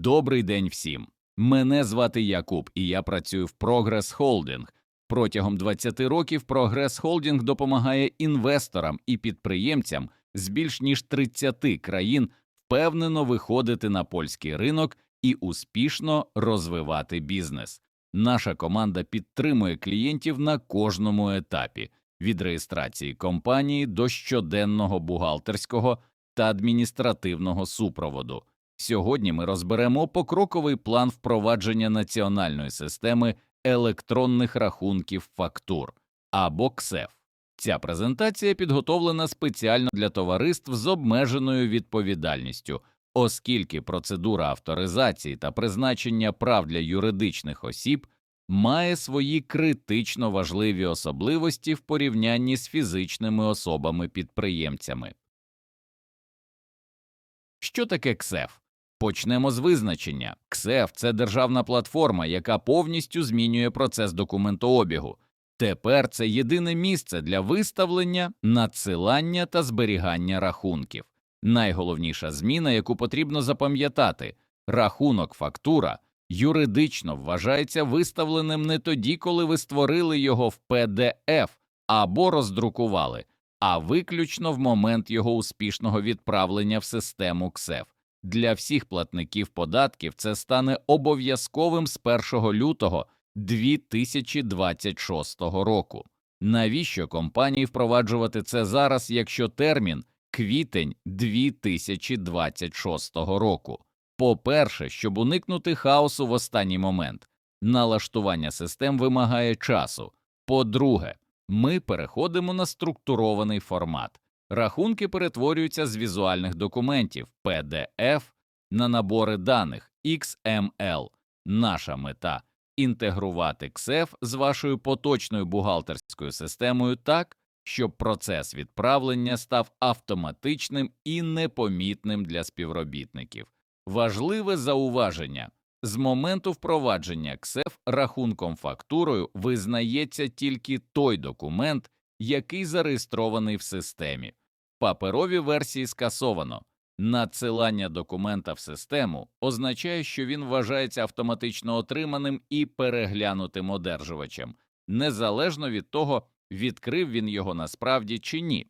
Добрий день всім. Мене звати Якуб, і я працюю в Progress Holding. Протягом 20 років Progress Holding допомагає інвесторам і підприємцям з більш ніж 30 країн впевнено виходити на польський ринок і успішно розвивати бізнес. Наша команда підтримує клієнтів на кожному етапі від реєстрації компанії до щоденного бухгалтерського та адміністративного супроводу. Сьогодні ми розберемо покроковий план впровадження національної системи електронних рахунків фактур або КСЕФ. Ця презентація підготовлена спеціально для товариств з обмеженою відповідальністю, оскільки процедура авторизації та призначення прав для юридичних осіб має свої критично важливі особливості в порівнянні з фізичними особами-підприємцями. Що таке КСЕФ? Почнемо з визначення. КСЕФ – це державна платформа, яка повністю змінює процес документообігу. Тепер це єдине місце для виставлення, надсилання та зберігання рахунків. Найголовніша зміна, яку потрібно запам'ятати рахунок фактура юридично вважається виставленим не тоді, коли ви створили його в PDF або роздрукували, а виключно в момент його успішного відправлення в систему КСЕФ. Для всіх платників податків це стане обов'язковим з 1 лютого 2026 року. Навіщо компанії впроваджувати це зараз, якщо термін квітень 2026 року? По-перше, щоб уникнути хаосу в останній момент, налаштування систем вимагає часу. По-друге, ми переходимо на структурований формат. Рахунки перетворюються з візуальних документів PDF на набори даних XML. Наша мета інтегрувати КСЕФ з вашою поточною бухгалтерською системою так, щоб процес відправлення став автоматичним і непомітним для співробітників. Важливе зауваження з моменту впровадження КСЕФ рахунком фактурою визнається тільки той документ, який зареєстрований в системі. Паперові версії скасовано. Надсилання документа в систему означає, що він вважається автоматично отриманим і переглянутим одержувачем, незалежно від того, відкрив він його насправді чи ні.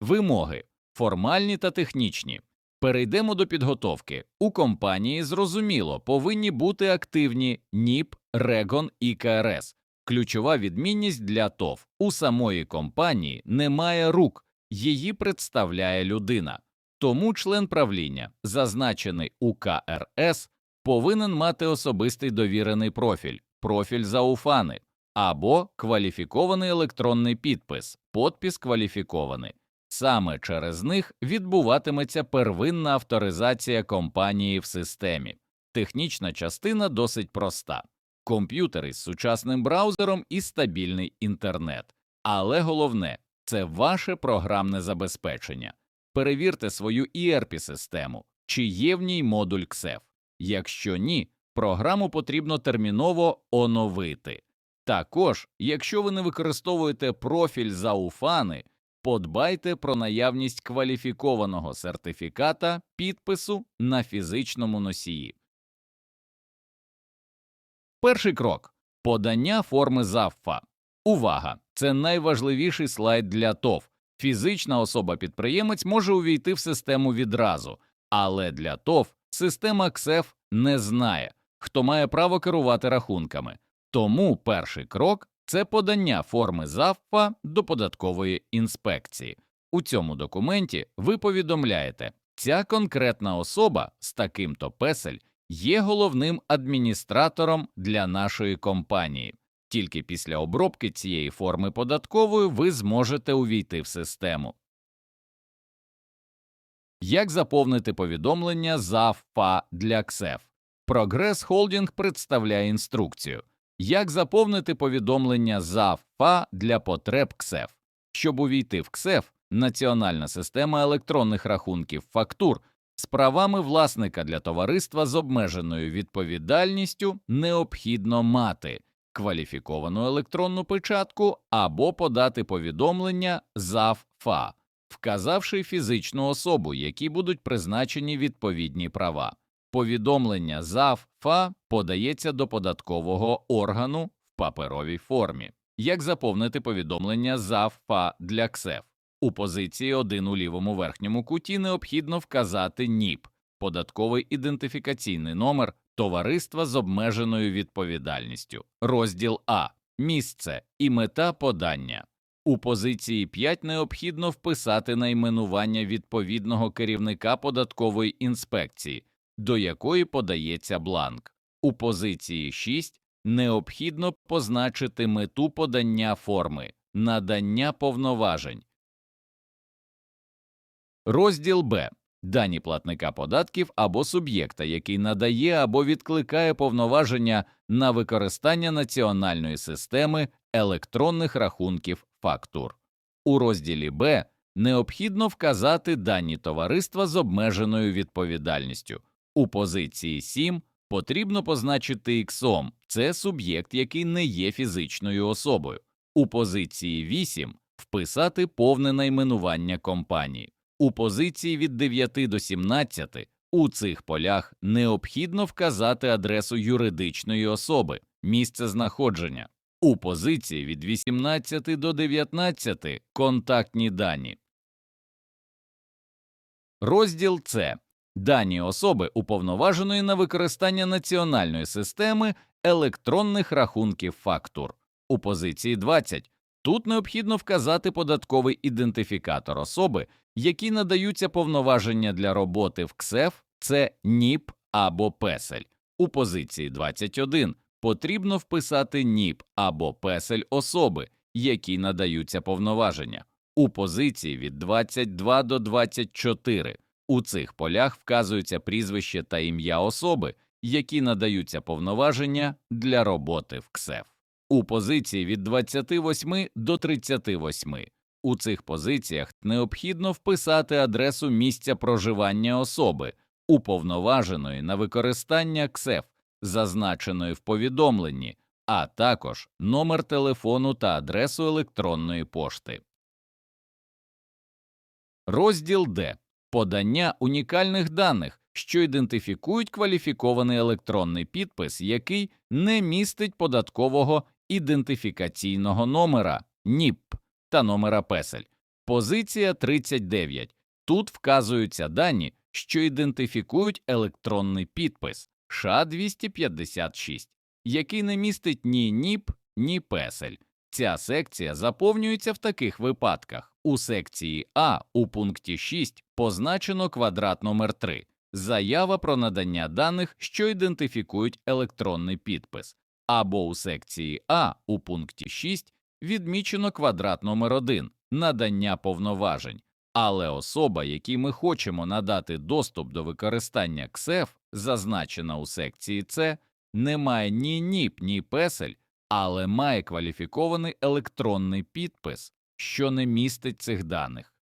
Вимоги формальні та технічні. Перейдемо до підготовки. У компанії зрозуміло повинні бути активні НІП, Регон і КРС. Ключова відмінність для ТОВ у самої компанії немає рук, її представляє людина. Тому член правління, зазначений у КРС, повинен мати особистий довірений профіль, профіль зауфани або кваліфікований електронний підпис, подпис кваліфікований. Саме через них відбуватиметься первинна авторизація компанії в системі. Технічна частина досить проста комп'ютери з сучасним браузером і стабільний інтернет. Але головне це ваше програмне забезпечення. Перевірте свою erp систему чи є в ній модуль КСЕФ. Якщо ні, програму потрібно терміново оновити. Також, якщо ви не використовуєте профіль зауфани, подбайте про наявність кваліфікованого сертифіката підпису на фізичному носії. Перший крок подання форми ЗАФФА. Увага! Це найважливіший слайд для ТОВ. Фізична особа-підприємець може увійти в систему відразу, але для ТОВ система КСЕФ не знає, хто має право керувати рахунками. Тому перший крок це подання форми ЗАФФА до податкової інспекції. У цьому документі ви повідомляєте, ця конкретна особа з таким-то песель є головним адміністратором для нашої компанії. Тільки після обробки цієї форми податкової ви зможете увійти в систему. Як заповнити повідомлення за ФА для КСЕФ? Прогрес Холдінг представляє інструкцію. Як заповнити повідомлення за ФА для потреб КСЕФ? Щоб увійти в КСЕФ, Національна система електронних рахунків фактур з правами власника для товариства з обмеженою відповідальністю необхідно мати кваліфіковану електронну печатку або подати повідомлення ЗАВ ФА. вказавши фізичну особу, якій будуть призначені відповідні права. Повідомлення ЗАВ ФА подається до податкового органу в паперовій формі. Як заповнити повідомлення ЗАВ ФА для КСЕФ? У позиції 1 у лівому верхньому куті необхідно вказати НІП – податковий ідентифікаційний номер товариства з обмеженою відповідальністю, розділ А, місце і мета подання. У позиції 5 необхідно вписати найменування відповідного керівника податкової інспекції, до якої подається бланк. У позиції 6 необхідно позначити мету подання форми, надання повноважень. Розділ Б. Дані платника податків або суб'єкта, який надає або відкликає повноваження на використання національної системи електронних рахунків фактур. У розділі Б необхідно вказати дані товариства з обмеженою відповідальністю. У позиції 7 потрібно позначити іксом – це суб'єкт, який не є фізичною особою. У позиції 8 вписати повне найменування компанії. У позиції від 9 до 17 у цих полях необхідно вказати адресу юридичної особи, місце знаходження. У позиції від 18 до 19 контактні дані. Розділ С. Дані особи уповноваженої на використання національної системи електронних рахунків фактур. У позиції 20 тут необхідно вказати податковий ідентифікатор особи, які надаються повноваження для роботи в КСЕФ, це НІП або песель. У позиції 21 потрібно вписати НІП або песель особи, які надаються повноваження. У позиції від 22 до 24 у цих полях вказується прізвище та ім'я особи, які надаються повноваження для роботи в КСЕФ. У позиції від 28 до 38 у цих позиціях необхідно вписати адресу місця проживання особи, уповноваженої на використання КСЕФ, зазначеної в повідомленні, а також номер телефону та адресу електронної пошти. Розділ Д. Подання унікальних даних, що ідентифікують кваліфікований електронний підпис, який не містить податкового ідентифікаційного номера НІП та номера песель. Позиція 39. Тут вказуються дані, що ідентифікують електронний підпис ША-256, який не містить ні НІП, ні песель. Ця секція заповнюється в таких випадках. У секції А у пункті 6 позначено квадрат номер 3 заява про надання даних, що ідентифікують електронний підпис, або у секції А у пункті 6 відмічено квадрат номер 1 надання повноважень, але особа, якій ми хочемо надати доступ до використання КСЕФ, зазначена у секції С, не має ні НІП, ні песель, але має кваліфікований електронний підпис, що не містить цих даних.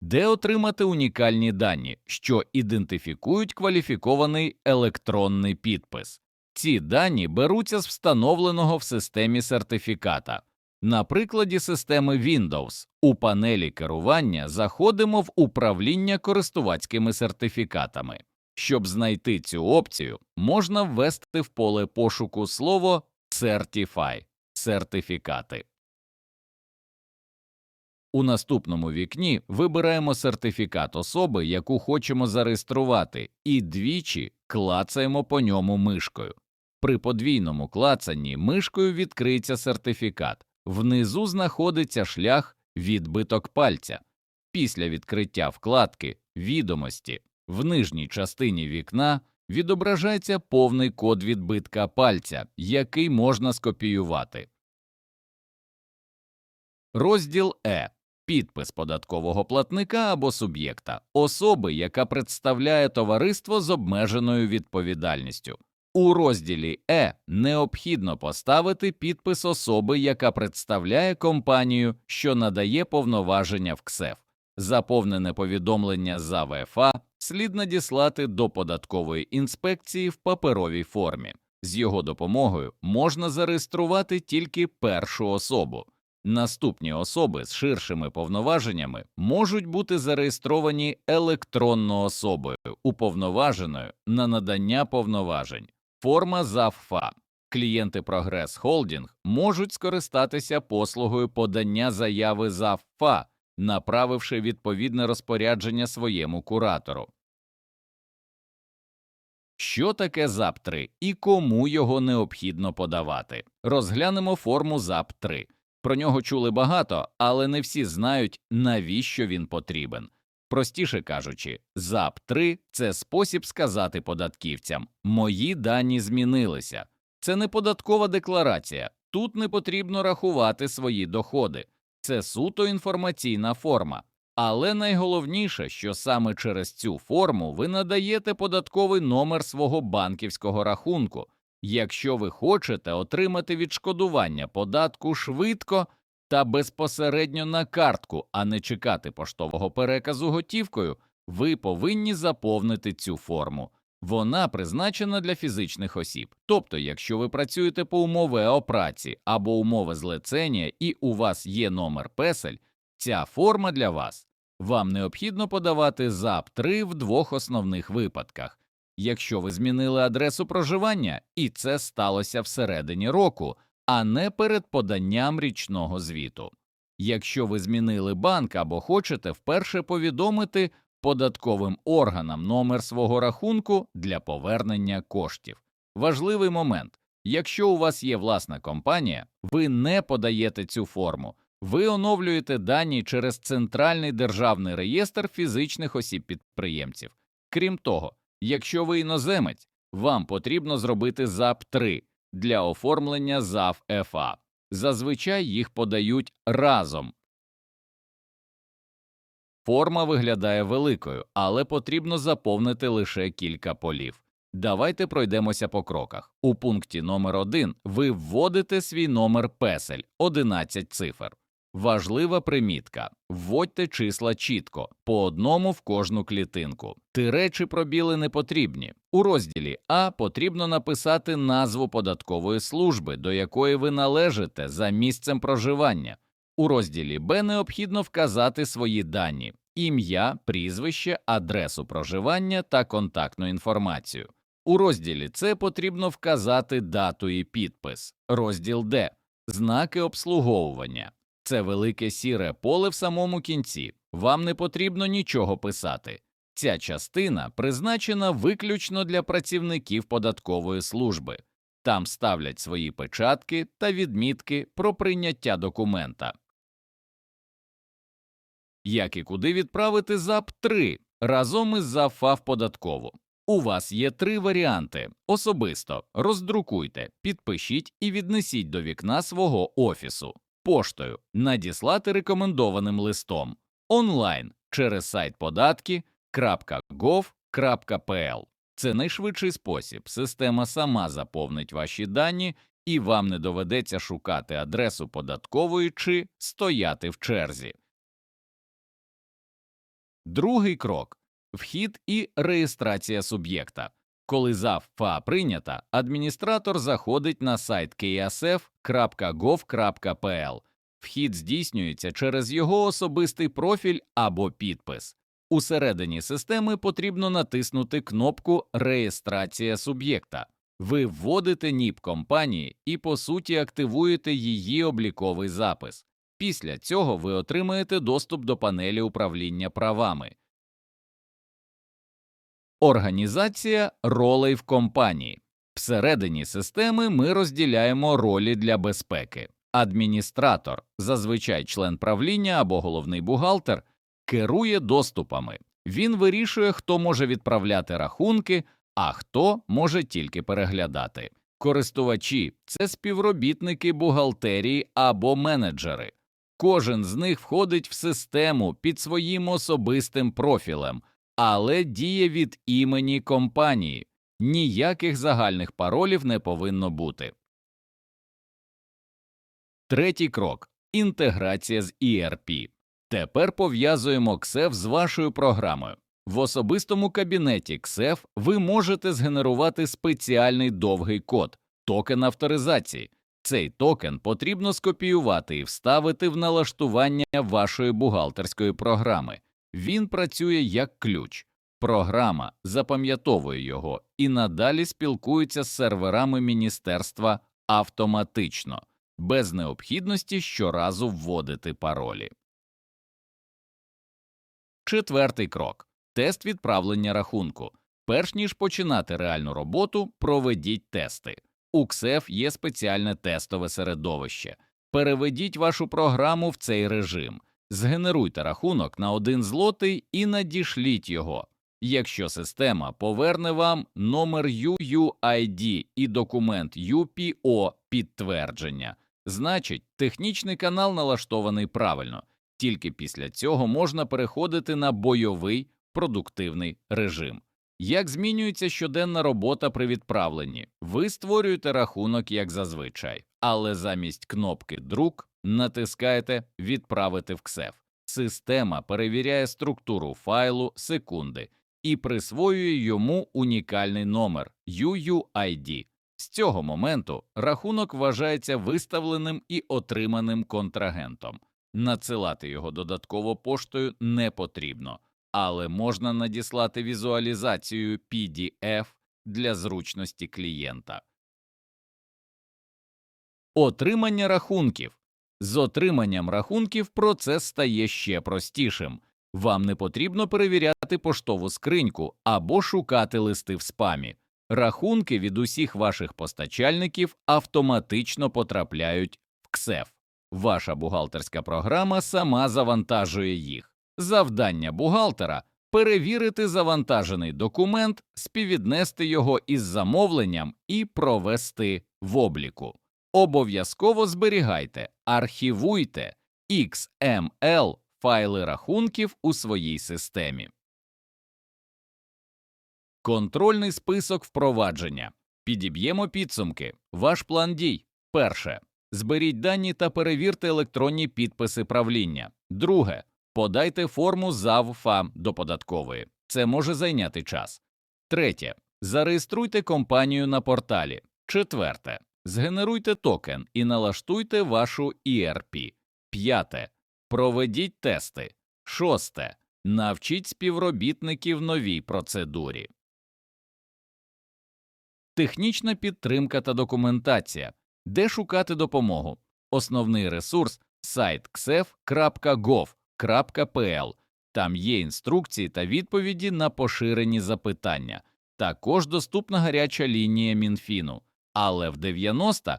Де отримати унікальні дані, що ідентифікують кваліфікований електронний підпис? Ці дані беруться з встановленого в системі сертифіката. На прикладі системи Windows у панелі керування заходимо в управління користувацькими сертифікатами. Щоб знайти цю опцію, можна ввести в поле пошуку слово Certify – сертифікати. У наступному вікні вибираємо сертифікат особи, яку хочемо зареєструвати, і двічі клацаємо по ньому мишкою. При подвійному клацанні мишкою відкриється сертифікат. Внизу знаходиться шлях відбиток пальця. Після відкриття вкладки Відомості в нижній частині вікна відображається повний код відбитка пальця, який можна скопіювати. Розділ Е. Підпис податкового платника або суб'єкта особи, яка представляє товариство з обмеженою відповідальністю. У розділі Е необхідно поставити підпис особи, яка представляє компанію, що надає повноваження в КСЕФ. Заповнене повідомлення за ВФА слід надіслати до податкової інспекції в паперовій формі. З його допомогою можна зареєструвати тільки першу особу. Наступні особи з ширшими повноваженнями можуть бути зареєстровані електронно особою, уповноваженою на надання повноважень. Форма ЗАФФА. Клієнти Прогрес Холдінг можуть скористатися послугою подання заяви ЗАФФА, направивши відповідне розпорядження своєму куратору. Що таке ЗАП-3 і кому його необхідно подавати? Розглянемо форму ЗАП-3. Про нього чули багато, але не всі знають, навіщо він потрібен. Простіше кажучи, ЗАП-3 – це спосіб сказати податківцям «мої дані змінилися». Це не податкова декларація, тут не потрібно рахувати свої доходи. Це суто інформаційна форма. Але найголовніше, що саме через цю форму ви надаєте податковий номер свого банківського рахунку, якщо ви хочете отримати відшкодування податку швидко та безпосередньо на картку, а не чекати поштового переказу готівкою, ви повинні заповнити цю форму. Вона призначена для фізичних осіб. Тобто, якщо ви працюєте по умови праці або умови злецення і у вас є номер песель, ця форма для вас. Вам необхідно подавати ЗАП-3 в двох основних випадках. Якщо ви змінили адресу проживання, і це сталося всередині року, а не перед поданням річного звіту. Якщо ви змінили банк або хочете вперше повідомити податковим органам номер свого рахунку для повернення коштів. Важливий момент якщо у вас є власна компанія, ви не подаєте цю форму, ви оновлюєте дані через Центральний державний реєстр фізичних осіб підприємців. Крім того, якщо ви іноземець, вам потрібно зробити ЗАП-3 для оформлення ЗАВ ФА. Зазвичай їх подають разом. Форма виглядає великою, але потрібно заповнити лише кілька полів. Давайте пройдемося по кроках. У пункті номер 1 ви вводите свій номер песель 11 цифр. Важлива примітка вводьте числа чітко, по одному в кожну клітинку. Тире чи пробіли не потрібні. У розділі А потрібно написати назву податкової служби, до якої ви належите за місцем проживання. У розділі Б необхідно вказати свої дані ім'я, прізвище, адресу проживання та контактну інформацію. У розділі С потрібно вказати дату і підпис. Розділ Д знаки обслуговування. Це велике сіре поле в самому кінці. Вам не потрібно нічого писати. Ця частина призначена виключно для працівників податкової служби. Там ставлять свої печатки та відмітки про прийняття документа. Як і куди відправити ЗАП 3 разом із ЗАФАВ податкову. У вас є три варіанти: особисто роздрукуйте, підпишіть і віднесіть до вікна свого офісу, поштою, надіслати рекомендованим листом, онлайн через сайт податки.gov.pl. Це найшвидший спосіб. Система сама заповнить ваші дані, і вам не доведеться шукати адресу податкової чи стояти в черзі. Другий крок вхід і реєстрація суб'єкта. Коли ЗАФ-ФА прийнята, адміністратор заходить на сайт ksf.gov.pl. Вхід здійснюється через його особистий профіль або підпис. Усередині системи потрібно натиснути кнопку Реєстрація суб'єкта. Ви вводите НІП компанії і, по суті, активуєте її обліковий запис. Після цього ви отримаєте доступ до панелі управління правами. Організація ролей в компанії. Всередині системи ми розділяємо ролі для безпеки. Адміністратор, зазвичай член правління або головний бухгалтер, керує доступами. Він вирішує, хто може відправляти рахунки, а хто може тільки переглядати. Користувачі це співробітники бухгалтерії або менеджери. Кожен з них входить в систему під своїм особистим профілем, але діє від імені компанії. Ніяких загальних паролів не повинно бути. Третій крок інтеграція з ERP. Тепер пов'язуємо XEF з вашою програмою. В особистому кабінеті XEF ви можете згенерувати спеціальний довгий код, токен авторизації. Цей токен потрібно скопіювати і вставити в налаштування вашої бухгалтерської програми. Він працює як ключ. Програма запам'ятовує його і надалі спілкується з серверами міністерства автоматично, без необхідності щоразу вводити паролі. Четвертий крок тест відправлення рахунку. Перш ніж починати реальну роботу, проведіть тести. У КСЕФ є спеціальне тестове середовище. Переведіть вашу програму в цей режим, згенеруйте рахунок на один злотий і надішліть його. Якщо система поверне вам номер UUID і документ UPO підтвердження, значить технічний канал налаштований правильно, тільки після цього можна переходити на бойовий продуктивний режим. Як змінюється щоденна робота при відправленні? Ви створюєте рахунок як зазвичай, але замість кнопки Друк натискаєте Відправити в КСЕФ. Система перевіряє структуру файлу секунди і присвоює йому унікальний номер UUID. З цього моменту рахунок вважається виставленим і отриманим контрагентом. Надсилати його додатково поштою не потрібно, але можна надіслати візуалізацію PDF для зручності клієнта. Отримання рахунків з отриманням рахунків процес стає ще простішим. Вам не потрібно перевіряти поштову скриньку або шукати листи в спамі. Рахунки від усіх ваших постачальників автоматично потрапляють в КСЕФ. Ваша бухгалтерська програма сама завантажує їх. Завдання бухгалтера перевірити завантажений документ, співвіднести його із замовленням і провести в обліку. Обов'язково зберігайте, архівуйте XML файли рахунків у своїй системі. Контрольний список впровадження. Підіб'ємо підсумки. Ваш план дій. Перше. Зберіть дані та перевірте електронні підписи правління. Друге. Подайте форму ЗАВФА до податкової. Це може зайняти час. Третє. Зареєструйте компанію на порталі. Четверте. Згенеруйте токен і налаштуйте вашу ERP. П'яте. Проведіть тести. Шосте. Навчіть співробітників новій процедурі. Технічна підтримка та документація. Де шукати допомогу? Основний ресурс сайт xef.gov.pl. Там є інструкції та відповіді на поширені запитання. Також доступна гаряча лінія Мінфіну, але в 90%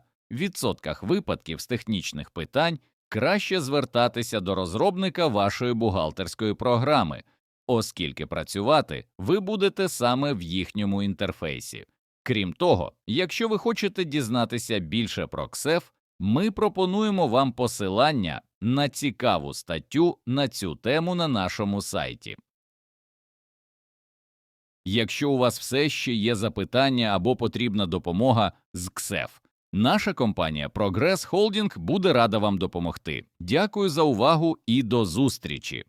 випадків з технічних питань краще звертатися до розробника вашої бухгалтерської програми, оскільки працювати ви будете саме в їхньому інтерфейсі. Крім того, якщо ви хочете дізнатися більше про КСЕФ, ми пропонуємо вам посилання на цікаву статтю на цю тему на нашому сайті. Якщо у вас все ще є запитання або потрібна допомога з КСЕФ, наша компанія Progress Holding буде рада вам допомогти. Дякую за увагу і до зустрічі!